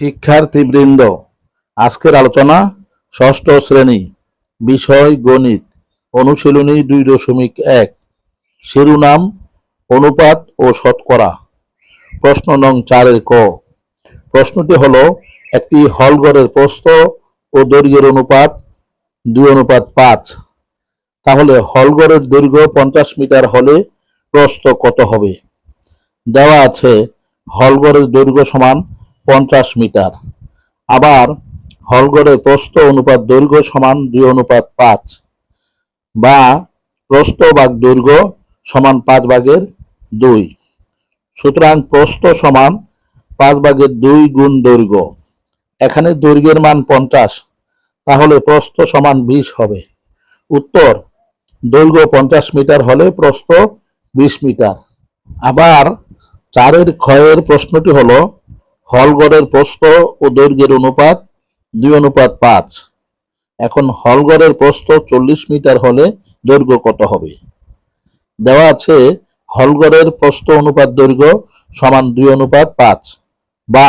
শিক্ষার্থীবৃন্দ, আজকের আলোচনা ষষ্ঠ শ্রেণি, বিষয় গণিত, অনুশীলনী দুই দশমিক এক। শিরোনাম, অনুপাত ও শতকরা। প্রশ্ন নং চারের ক। প্রশ্নটি হল, একটি হলঘরের প্রস্থ ও দৈর্ঘ্যের অনুপাত দুই, অনুপাত পাঁচ। তাহলে হলঘরের দৈর্ঘ্য পঞ্চাশ মিটার হলে প্রস্থ কত হবে? দেওয়া আছে, হলঘরের দৈর্ঘ্য সমান পঞ্চাশ মিটার। আবার হলঘরের প্রস্থ অনুপাত দৈর্ঘ্য সমান দুই অনুপাত পাঁচ বা প্রস্থ ভাগ দৈর্ঘ্য সমান পাঁচ ভাগের দুই। সুতরাং প্রস্থ সমান পাঁচ ভাগের দুই গুণ দৈর্ঘ্য। এখানে দৈর্ঘ্যের মান পঞ্চাশ, তাহলে প্রস্থ সমান বিশ হবে। উত্তর, দৈর্ঘ্য পঞ্চাশ মিটার হলে প্রস্থ বিশ মিটার। আবার চারের ক্ষয়ের প্রশ্নটি হলো হলগড়ের প্রস্থ ও দৈর্ঘ্যের অনুপাত দুই অনুপাত পাঁচ। এখন হলগড়ের প্রস্থ চল্লিশ মিটার হলে দৈর্ঘ্য কত হবে? দেওয়া আছে হলগড়ের প্রস্থ অনুপাত দৈর্ঘ্য সমান দুই অনুপাত পাঁচ বা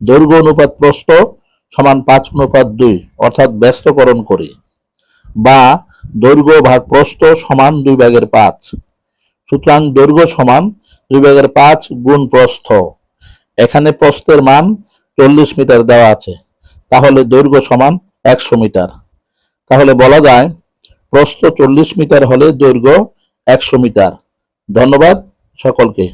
দৈর্ঘ্য অনুপাত প্রস্থ সমান পাঁচ অনুপাত দুই, অর্থাৎ ব্যস্তকরণ করি, বা দৈর্ঘ্য ভাগ প্রস্থ সমান দুই ভাগের পাঁচ। সুতরাং দৈর্ঘ্য সমান দুই ভাগের পাঁচ গুণ প্রস্থ। এখানে প্রস্থের মান চল্লিশ মিটার দেওয়া আছে। তাহলে দৈর্ঘ্য সমান একশো মিটার। তাহলে বলা যায়, প্রস্থ চল্লিশ মিটার হলে দৈর্ঘ্য একশো মিটার। ধন্যবাদ সকলকে।